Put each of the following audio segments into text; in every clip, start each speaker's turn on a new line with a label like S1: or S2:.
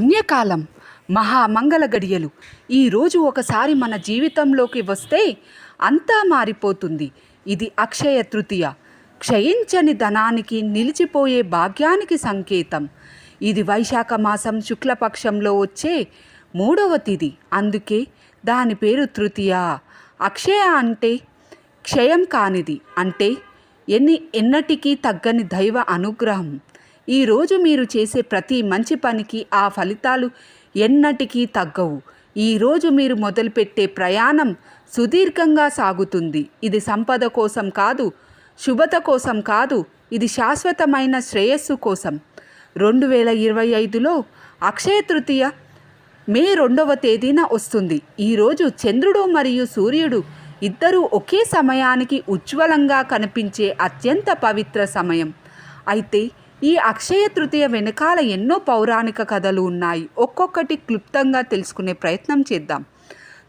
S1: పుణ్యకాలం మహామంగళ గడియలు. ఈరోజు ఒకసారి మన జీవితంలోకి వస్తే అంతా మారిపోతుంది. ఇది అక్షయ తృతీయ. క్షయించని ధనానికి నిలిచిపోయే భాగ్యానికి సంకేతం. ఇది వైశాఖ మాసం శుక్లపక్షంలో వచ్చే మూడవ తిది. అందుకే దాని పేరు తృతీయ. అక్షయ అంటే క్షయం కానిది. అంటే ఎన్ని ఎన్నటికీ తగ్గని దైవ అనుగ్రహం. ఈరోజు మీరు చేసే ప్రతి మంచి పనికి ఆ ఫలితాలు ఎన్నటికీ తగ్గవు. ఈరోజు మీరు మొదలుపెట్టే ప్రయాణం సుదీర్ఘంగా సాగుతుంది. ఇది సంపద కోసం కాదు శుభత కోసం కాదు ఇది శాశ్వతమైన శ్రేయస్సు కోసం. రెండు వేల ఇరవై ఐదులో అక్షయ తృతీయ మే రెండవ తేదీన వస్తుంది. ఈరోజు చంద్రుడు మరియు సూర్యుడు ఇద్దరూ ఒకే సమయానికి ఉజ్వలంగా కనిపించే అత్యంత పవిత్ర సమయం. అయితే ఈ అక్షయ తృతీయ వెనకాల ఎన్నో పౌరాణిక కథలు ఉన్నాయి. ఒక్కొక్కటి క్లుప్తంగా తెలుసుకునే ప్రయత్నం చేద్దాం.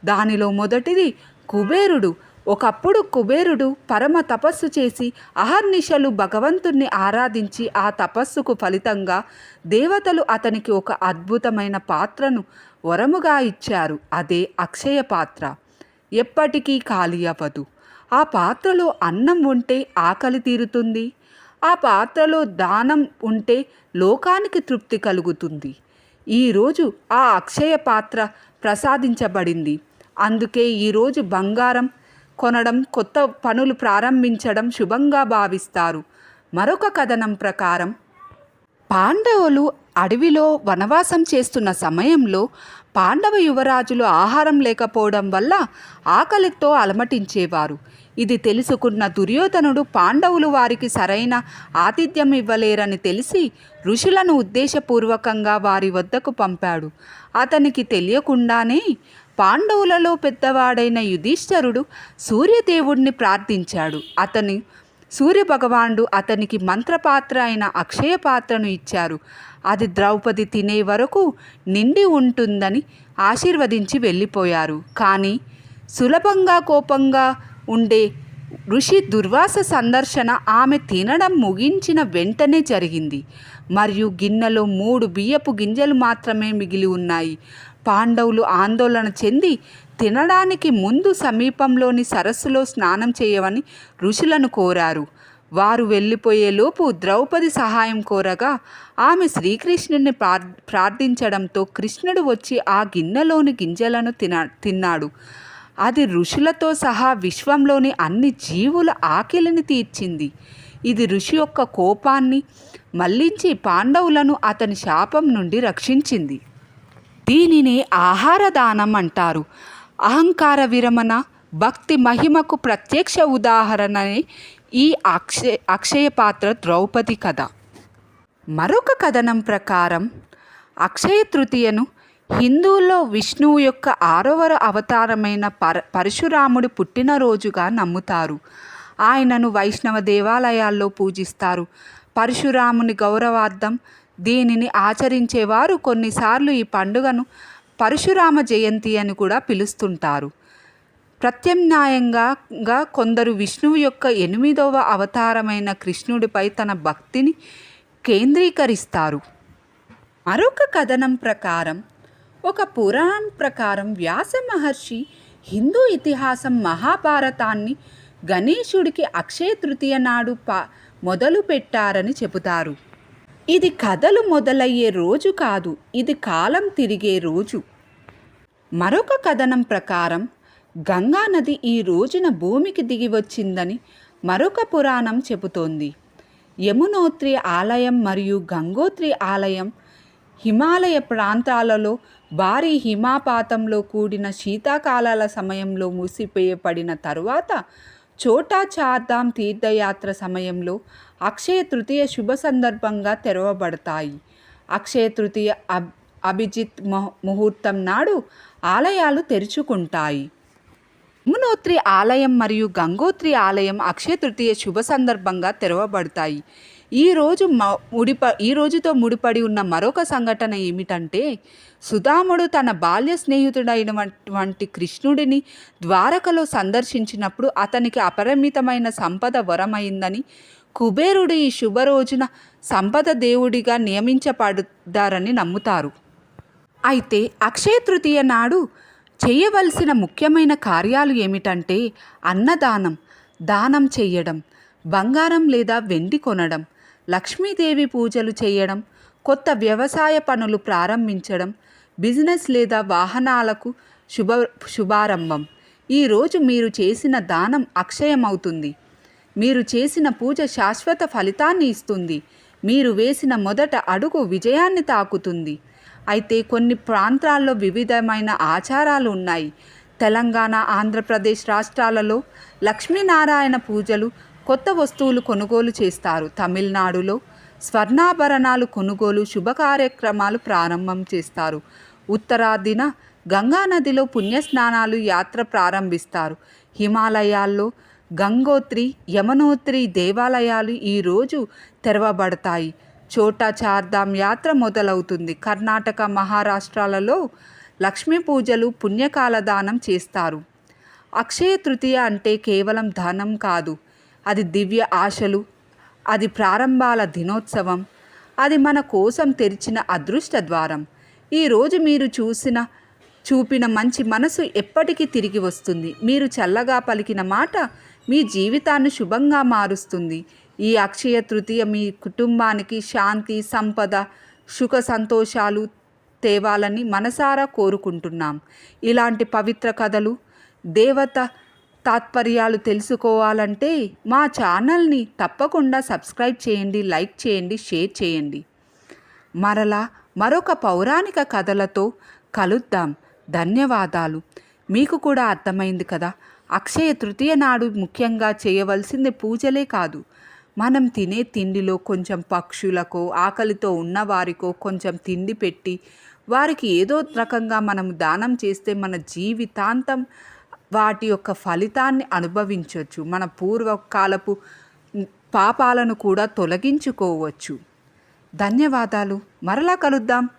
S1: దానిలో మొదటిది కుబేరుడు. ఒకప్పుడు కుబేరుడు పరమ తపస్సు చేసి అహర్నిశలు భగవంతుణ్ణి ఆరాధించి ఆ తపస్సుకు ఫలితంగా దేవతలు అతనికి ఒక అద్భుతమైన పాత్రను వరముగా ఇచ్చారు. అదే అక్షయ పాత్ర. ఎప్పటికీ ఖాళీ అవ్వదు. ఆ పాత్రలో అన్నం ఉంటే ఆకలి తీరుతుంది. ఆ పాత్రలో దానం ఉంటే లోకానికి తృప్తి కలుగుతుంది. ఈరోజు ఆ అక్షయ పాత్ర ప్రసాదించబడింది. అందుకే ఈరోజు బంగారం కొనడం కొత్త పనులు ప్రారంభించడం శుభంగా భావిస్తారు. మరొక కథనం ప్రకారం పాండవులు అడవిలో వనవాసం చేస్తున్న సమయంలో పాండవ యువరాజులు ఆహారం లేకపోవడం వల్ల ఆకలితో అలమటించేవారు. ఇది తెలుసుకున్న దుర్యోధనుడు పాండవులు వారికి సరైన ఆతిథ్యం ఇవ్వలేరని తెలిసి ఋషులను ఉద్దేశపూర్వకంగా వారి వద్దకు పంపాడు. అతనికి తెలియకుండానే పాండవులలో పెద్దవాడైన యుధిష్ఠరుడు సూర్యదేవుణ్ణి ప్రార్థించాడు. అతని సూర్యభగవానుడు అతనికి మంత్రపాత్ర అయిన అక్షయ పాత్రను ఇచ్చారు. అది ద్రౌపది తినే వరకు నిండి ఉంటుందని ఆశీర్వదించి వెళ్ళిపోయారు. కానీ సులభంగా కోపంగా ఉండే ఋషి దుర్వాస సందర్శన ఆమె తినడం ముగించిన వెంటనే జరిగింది. మరియు గిన్నెలో మూడు బియ్యపు గింజలు మాత్రమే మిగిలి ఉన్నాయి. పాండవులు ఆందోళన చెంది తినడానికి ముందు సమీపంలోని సరస్సులో స్నానం చేయవని ఋషులను కోరారు. వారు వెళ్ళిపోయేలోపు ద్రౌపది సహాయం కోరగా ఆమె శ్రీకృష్ణుని ప్రార్ ప్రార్థించడంతో కృష్ణుడు వచ్చి ఆ గిన్నెలోని గింజలను తిన తిన్నాడు. అది ఋషులతో సహా విశ్వంలోని అన్ని జీవుల ఆకలిని తీర్చింది. ఇది ఋషి యొక్క కోపాన్ని మళ్ళించి పాండవులను అతని శాపం నుండి రక్షించింది. దీనిని ఆహార దానం అంటారు. అహంకార విరమణ భక్తి మహిమకు ప్రత్యక్ష ఉదాహరణనే ఈ అక్షయ అక్షయ పాత్ర ద్రౌపది కథ. మరొక కథనం ప్రకారం అక్షయ తృతీయను హిందువుల్లో విష్ణువు యొక్క ఆరవ అవతారమైన పర పరశురాముడు పుట్టినరోజుగా నమ్ముతారు. ఆయనను వైష్ణవ దేవాలయాల్లో పూజిస్తారు. పరశురాముని గౌరవార్థం దీనిని ఆచరించేవారు కొన్నిసార్లు ఈ పండుగను పరశురామ జయంతి అని కూడా పిలుస్తుంటారు. ప్రత్యామ్నాయంగా కొందరు విష్ణువు యొక్క ఎనిమిదవ అవతారమైన కృష్ణుడిపై తన భక్తిని కేంద్రీకరిస్తారు. మరొక కథనం ప్రకారం ఒక పురాణం ప్రకారం వ్యాస మహర్షి హిందూ ఇతిహాసం మహాభారతాన్ని గణేశుడికి అక్షయ తృతీయ నాడు పా మొదలు పెట్టారని చెబుతారు. ఇది కథలు మొదలయ్యే రోజు కాదు ఇది కాలం తిరిగే రోజు. మరొక కథనం ప్రకారం గంగా నది ఈ రోజున భూమికి దిగి వచ్చిందని మరొక పురాణం చెబుతోంది. యమునోత్రి ఆలయం మరియు గంగోత్రి ఆలయం హిమాలయ ప్రాంతాలలో భారీ హిమాపాతంలో కూడిన శీతాకాలాల సమయంలో మూసిపేయబడిన తరువాత చోటా చార్ధామ్ తీర్థయాత్ర సమయంలో అక్షయ తృతీయ శుభ సందర్భంగా తెరవబడతాయి. అక్షయ తృతీయ అబ్ అభిజిత్ ముహూర్తం నాడు ఆలయాలు తెరుచుకుంటాయి. యమునోత్రి ఆలయం మరియు గంగోత్రి ఆలయం అక్షయ తృతీయ శుభ సందర్భంగా తెరవబడతాయి. ఈరోజు ముడిప ఈ రోజుతో ముడిపడి ఉన్న మరొక సంఘటన ఏమిటంటే సుధాముడు తన బాల్య స్నేహితుడైనటువంటి కృష్ణుడిని ద్వారకలో సందర్శించినప్పుడు అతనికి అపరిమితమైన సంపద వరమైందని కుబేరుడు ఈ శుభ రోజున సంపద దేవుడిగా నియమించబడ్డారని నమ్ముతారు. అయితే అక్షయ తృతీయ నాడు చేయవలసిన ముఖ్యమైన కార్యాలు ఏమిటంటే అన్నదానం దానం చేయడం బంగారం లేదా వెండి కొనడం లక్ష్మీదేవి పూజలు చేయడం కొత్త వ్యవసాయ పనులు ప్రారంభించడం బిజినెస్ లేదా వాహనాలకు శుభ శుభారంభం. ఈరోజు మీరు చేసిన దానం అక్షయమవుతుంది. మీరు చేసిన పూజ శాశ్వత ఫలితాన్ని ఇస్తుంది. మీరు వేసిన మొదట అడుగు విజయాన్ని తాకుతుంది. అయితే కొన్ని ప్రాంతాల్లో వివిధమైన ఆచారాలు ఉన్నాయి. తెలంగాణ ఆంధ్రప్రదేశ్ రాష్ట్రాలలో లక్ష్మీనారాయణ పూజలు కొత్త వస్తువులు కొనుగోలు చేస్తారు. తమిళనాడులో స్వర్ణాభరణాలు కొనుగోలు శుభ కార్యక్రమాలు ప్రారంభం చేస్తారు. ఉత్తరాదిన గంగా నదిలో పుణ్యస్నానాలు యాత్ర ప్రారంభిస్తారు. హిమాలయాల్లో గంగోత్రి యమునోత్రి దేవాలయాలు ఈరోజు తెరవబడతాయి. చోటా చార్ధామ్ యాత్ర మొదలవుతుంది. కర్ణాటక మహారాష్ట్రాలలో లక్ష్మీ పూజలు పుణ్యకాల దానం చేస్తారు. అక్షయ తృతీయ అంటే కేవలం ధనం కాదు. అది దివ్య ఆశలు అది ప్రారంభాల దినోత్సవం అది మన కోసం తెరిచిన అదృష్ట ద్వారం. ఈరోజు మీరు చూసిన చూపిన మంచి మనసు ఎప్పటికీ తిరిగి వస్తుంది. మీరు చల్లగా పలికిన మాట మీ జీవితాన్ని శుభంగా మారుస్తుంది. ఈ అక్షయ తృతీయ మీ కుటుంబానికి శాంతి సంపద సుఖ సంతోషాలు తేవాలని మనసారా కోరుకుంటున్నాం. ఇలాంటి పవిత్ర కథలు దేవత తాత్పర్యాలు తెలుసుకోవాలంటే మా ఛానల్ని తప్పకుండా సబ్స్క్రైబ్ చేయండి లైక్ చేయండి షేర్ చేయండి. మరలా మరొక పౌరాణిక కథలతో కలుద్దాం. ధన్యవాదాలు. మీకు కూడా అర్థమైంది కదా? అక్షయ తృతీయ నాడు ముఖ్యంగా చేయవలసింది పూజలే కాదు. మనం తినే తిండిలో కొంచెం పక్షులకో ఆకలితో ఉన్నవారికో కొంచెం తిండి పెట్టి వారికి ఏదో రకంగా మనం దానం చేస్తే మన జీవితాంతం వాటి యొక్క ఫలితాన్ని అనుభవించవచ్చు మన పూర్వకాలపు పాపాలను కూడా తొలగించుకోవచ్చు. ధన్యవాదాలు. మరలా కలుద్దాం.